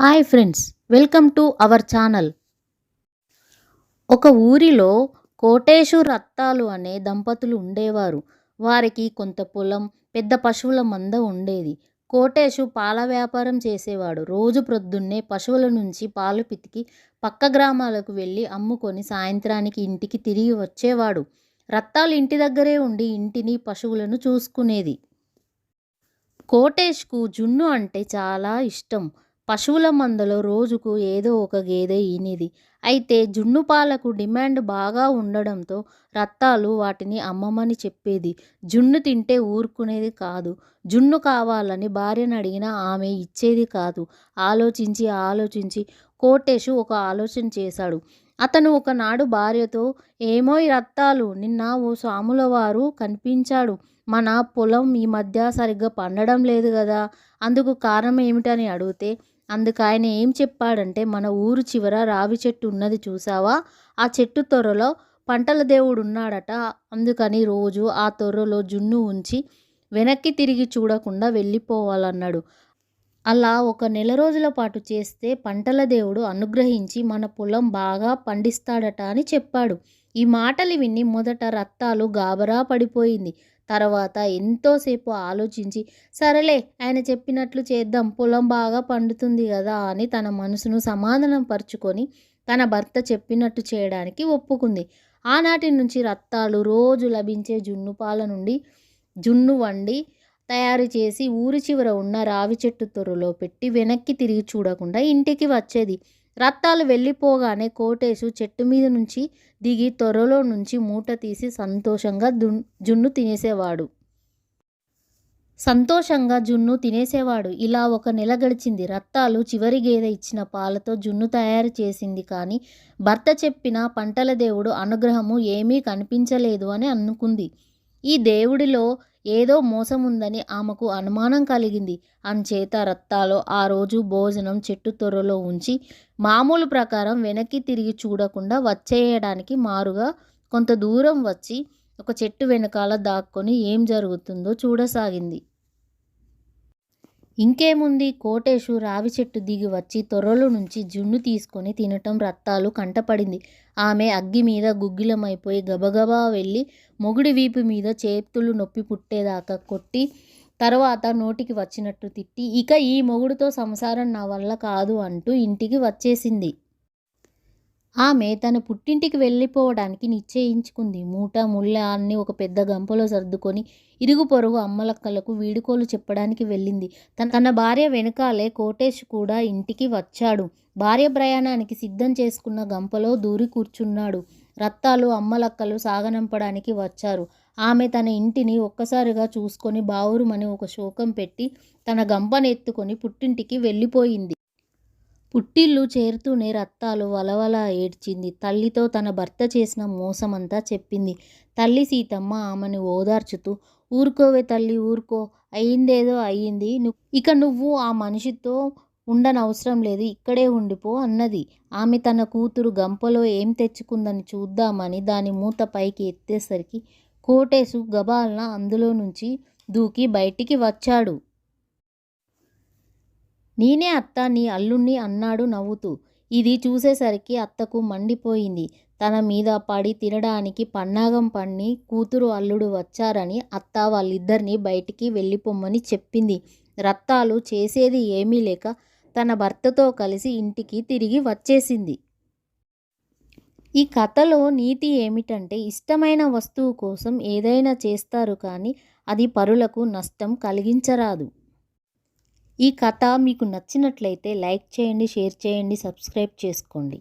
Hi friends welcome to our channel. ఒక ఊరిలో కోటేశు రత్తాలు అనే దంపతులు ఉండేవారు. వారికి కొంత పొలం పెద్ద పశువుల మంద ఉండేది. కోటేశు పాల వ్యాపారం చేసేవాడు. రోజు ప్రొద్దున్నే పశువుల నుంచి పాలు పితికి పక్క గ్రామాలకు వెళ్ళి అమ్ముకొని సాయంత్రానికి ఇంటికి తిరిగి వచ్చేవాడు. రత్తాలు ఇంటి దగ్గరే ఉండి ఇంటిని పశువులను చూసుకునేది. కోటేష్కు జున్ను అంటే చాలా ఇష్టం. పశువుల మందలో రోజుకు ఏదో ఒక గేదె ఈనేది. అయితే జున్ను పాలకు డిమాండ్ బాగా ఉండడంతో రత్తాలు వాటిని అమ్మమని చెప్పేది. జున్ను తింటే ఊరుకునేది కాదు. జున్ను కావాలని భార్యను అడిగినా ఆమె ఇచ్చేది కాదు. ఆలోచించి ఆలోచించి కోటేశు ఒక ఆలోచన చేశాడు. అతను ఒకనాడు భార్యతో ఏమో ఈ రత్తాలు నిన్న ఓ స్వాముల వారు కనిపించాడు. మన పొలం ఈ మధ్య సరిగ్గా పండడం లేదు కదా. అందుకు కారణం ఏమిటని అడిగితే అందుకు ఆయన ఏం చెప్పాడంటే మన ఊరు చివర రావి చెట్టు ఉన్నది చూసావా ఆ చెట్టు తొర్రలో పంటల దేవుడు ఉన్నాడట అందుకని రోజు ఆ తొర్రలో జున్ను ఉంచి వెనక్కి తిరిగి చూడకుండా వెళ్ళిపోవాలన్నాడు. అలా ఒక నెల రోజుల పాటు చేస్తే పంటల దేవుడు అనుగ్రహించి మన పొలం బాగా పండిస్తాడట అని చెప్పాడు. ఈ మాటలు విని మొదట రత్తాలు గాబరా పడిపోయింది. తర్వాత ఎంతోసేపు ఆలోచించి సరేలే ఆయన చెప్పినట్లు చేద్దాం పొలం బాగా పండుతుంది కదా అని తన మనసును సమాధానం పరుచుకొని తన భర్త చెప్పినట్టు చేయడానికి ఒప్పుకుంది. ఆనాటి నుంచి రత్తాలు రోజు లభించే జున్ను పాల నుండి జున్ను వండి తయారు చేసి ఊరి చివర ఉన్న రావి చెట్టు తొర్రలో పెట్టి వెనక్కి తిరిగి చూడకుండా ఇంటికి వచ్చేది. రత్తాలు వెళ్ళిపోగానే కోటేశు చెట్టు మీద నుంచి దిగి త్వరలో నుంచి మూట తీసి సంతోషంగా జున్ను తినేసేవాడు. సంతోషంగా జున్ను తినేసేవాడు. ఇలా ఒక నెల గడిచింది. రత్తాలు చివరి గేదె ఇచ్చిన పాలతో జున్ను తయారు చేసింది కానీ భర్త చెప్పిన పంటల దేవుడు అనుగ్రహము ఏమీ కనిపించలేదు అని అనుకుంది. ఈ దేవుడిలో ఏదో మోసం ఉందని ఆమెకు అనుమానం కలిగింది. అంచేత రత్తాలో ఆ రోజు భోజనం చెట్టు తొర్రలో ఉంచి మామూలు ప్రకారం వెనక్కి తిరిగి చూడకుండా వచ్చేయడానికి మారుగా కొంత దూరం వచ్చి ఒక చెట్టు వెనకాల దాక్కొని ఏం జరుగుతుందో చూడసాగింది. ఇంకేముంది? కోటేశు రావి చెట్టు దిగి వచ్చి తొర్రలో నుంచి జున్ను తీసుకొని తినటం రత్తాలు కంటపడింది. ఆమె అగ్గి మీద గుగ్గిలమైపోయి గబగబా వెళ్ళి మొగుడి వీపు మీద చేతులు నొప్పి పుట్టేదాకా కొట్టి తర్వాత నోటికి వచ్చినట్టు తిట్టి ఇక ఈ మొగుడుతో సంసారం నా వల్ల కాదు అంటూ ఇంటికి వచ్చేసింది. ఆమె తన పుట్టింటికి వెళ్ళిపోవడానికి నిశ్చయించుకుంది. మూట ముళ్ళ అన్ని ఒక పెద్ద గంపలో సర్దుకొని ఇరుగు పొరుగు అమ్మలక్కలకు వీడుకోలు చెప్పడానికి వెళ్ళింది. తన తన భార్య వెనకాలే కోటేష్ కూడా ఇంటికి వచ్చాడు. భార్య ప్రయాణానికి సిద్ధం చేసుకున్న గంపలో దూరి కూర్చున్నాడు. రత్తాలు అమ్మలక్కలు సాగనంపడానికి వచ్చారు. ఆమె తన ఇంటిని ఒక్కసారిగా చూసుకొని బావురుమని ఒక శోకం పెట్టి తన గంపనెత్తుకొని పుట్టింటికి వెళ్ళిపోయింది. పుట్టిల్లు చేరుతూనే రత్తాలు వలవల ఏడ్చింది. తల్లితో తన భర్త చేసిన మోసమంతా చెప్పింది. తల్లి సీతమ్మ ఆమెను ఓదార్చుతూ ఊరుకోవే తల్లి ఊరుకో. అయ్యిందేదో అయ్యింది ఇక నువ్వు ఆ మనిషితో ఉండనవసరం లేదు. ఇక్కడే ఉండిపో అన్నది. ఆమె తన కూతురు గంపలో ఏం తెచ్చుకుందని చూద్దామని దాని మూత పైకి ఎత్తేసరికి కోటేశు గబాల్న అందులో నుంచి దూకి బయటికి వచ్చాడు. నేనే అత్త నీ అల్లుణ్ణి అన్నాడు నవ్వుతూ. ఇది చూసేసరికి అత్తకు మండిపోయింది. తన మీద పడి తినడానికి పన్నాగం పన్ని కూతురు అల్లుడు వచ్చారని అత్త వాళ్ళిద్దరిని బయటికి వెళ్ళిపోమ్మని చెప్పింది. రత్తాలు చేసేది ఏమీ లేక తన భర్తతో కలిసి ఇంటికి తిరిగి వచ్చేసింది. ఈ కథలో నీతి ఏమిటంటే ఇష్టమైన వస్తువు కోసం ఏదైనా చేస్తారు కానీ అది పరులకు నష్టం కలిగించరాదు. ఈ కథ మీకు నచ్చినట్లయితే లైక్ చేయండి షేర్ చేయండి సబ్స్క్రైబ్ చేసుకోండి.